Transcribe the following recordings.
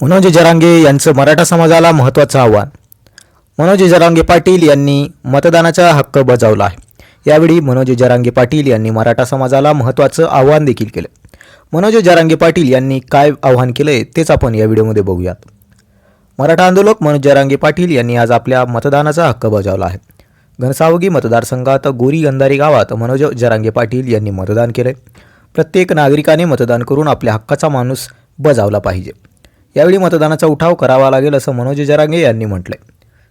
मनोज जरांगे यांचं मराठा समाजाला महत्त्वाचं आव्हान. मनोज जरांगे पाटील यांनी मतदानाचा हक्क बजावला आहे. यावेळी मनोज जरांगे पाटील यांनी मराठा समाजाला महत्त्वाचं आव्हान देखील केलं. मनोज जरांगे पाटील यांनी काय आव्हान केलं आहे तेच आपण या व्हिडिओमध्ये बघूयात. मराठा आंदोलक मनोज जरांगे पाटील यांनी आज आपल्या मतदानाचा हक्क बजावला आहे. घनसावगी मतदारसंघात गोरी गंधारी गावात मनोज जरांगे पाटील यांनी मतदान केले प्रत्येक नागरिकाने मतदान करून आपल्या हक्काचा माणूस बजावला पाहिजे. यावेळी मतदानाचा उठाव करावा लागेल असं मनोज जरांगे यांनी म्हटलंय.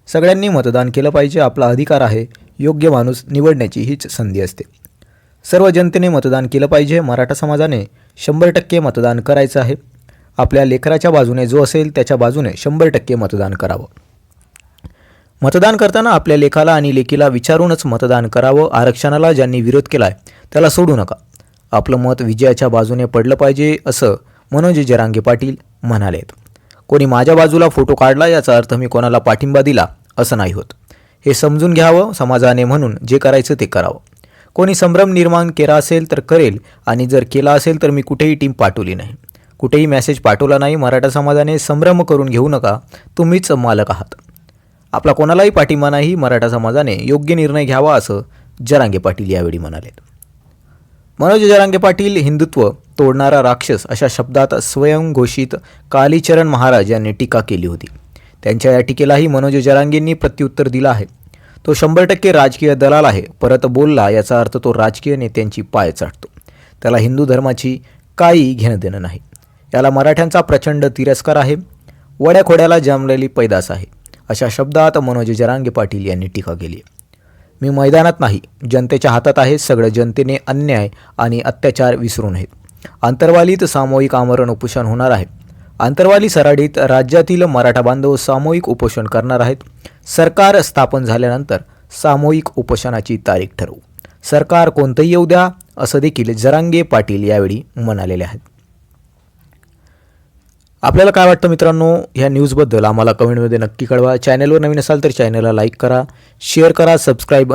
सगळ्यांनी मतदान केलं पाहिजे आपला अधिकार आहे योग्य माणूस निवडण्याची हीच संधी असते. सर्व जनतेने मतदान केलं पाहिजे मराठा समाजाने शंभर टक्के मतदान करायचं आहे. आपल्या लेकराच्या बाजूने जो असेल त्याच्या बाजूने शंभर टक्के मतदान करावं. मतदान करताना आपल्या लेखाला आणि लेकीला विचारूनच मतदान करावं आरक्षणाला ज्यांनी विरोध केला आहे त्याला सोडू नका. आपलं मत विजयाच्या बाजूने पडलं पाहिजे असं मनोज जरांगे पाटील म्हणालेत. कोणी माझ्या बाजूला फोटो काढला याचा अर्थ मी कोणाला पाठिंबा दिला असं नाही होत. हे समजून घ्यावं समाजाने म्हणून जे करायचं ते करावं. कोणी संभ्रम निर्माण केला असेल तर करेल आणि जर केला असेल तर मी कुठेही टीम पाठवली नाही. कुठेही मेसेज पाठवला नाही मराठा समाजाने संभ्रम करून घेऊ नका तुम्हीच मालक आहात. आपला कोणालाही पाठिंबा नाही मराठा समाजाने योग्य निर्णय घ्यावा असं जरांगे पाटील यावेळी म्हणाले मनोज जरांगे पाटील हिंदुत्व तोडणारा राक्षस अशा शब्दात स्वयंघोषित कालीचरण महाराज यांनी टीका केली होती. त्यांच्या या टीकेलाही मनोज जरांगेंनी प्रत्युत्तर दिलं आहे. तो शंभर टक्के राजकीय दलाल आहे. परत बोलला याचा अर्थ तो राजकीय नेत्यांची पाय चाटतो. त्याला हिंदू धर्माची काही घेणं देणं नाही. याला मराठ्यांचा प्रचंड तिरस्कार आहे. वड्याखोड्याला जमलेली पैदास आहे. अशा शब्दात मनोज जरांगे पाटील यांनी टीका केली मी मैदानात नाही. जनतेच्या हातात आहे. सगळं जनतेने अन्याय आणि अत्याचार विसरू नयेत आंतरवालीत सामूहिक आमरण उपोषण होणार आहे. आंतरवाली सराडीत राज्यातील मराठा बांधव सामूहिक उपोषण करणार आहेत. सरकार स्थापन झाल्यानंतर सामूहिक उपोषणाची तारीख ठरवू. सरकार कोणतंही येऊ द्या असं देखील जरांगे पाटील यावेळी म्हणालेले आहेत. आपल्याला काय वाटतं मित्रांनो? ह्या न्यूजबद्दल आम्हाला कमेंटमध्ये नक्की कळवा. चॅनलवर नवीन असाल तर चॅनलला लाईक करा शेअर करा सबस्क्राईब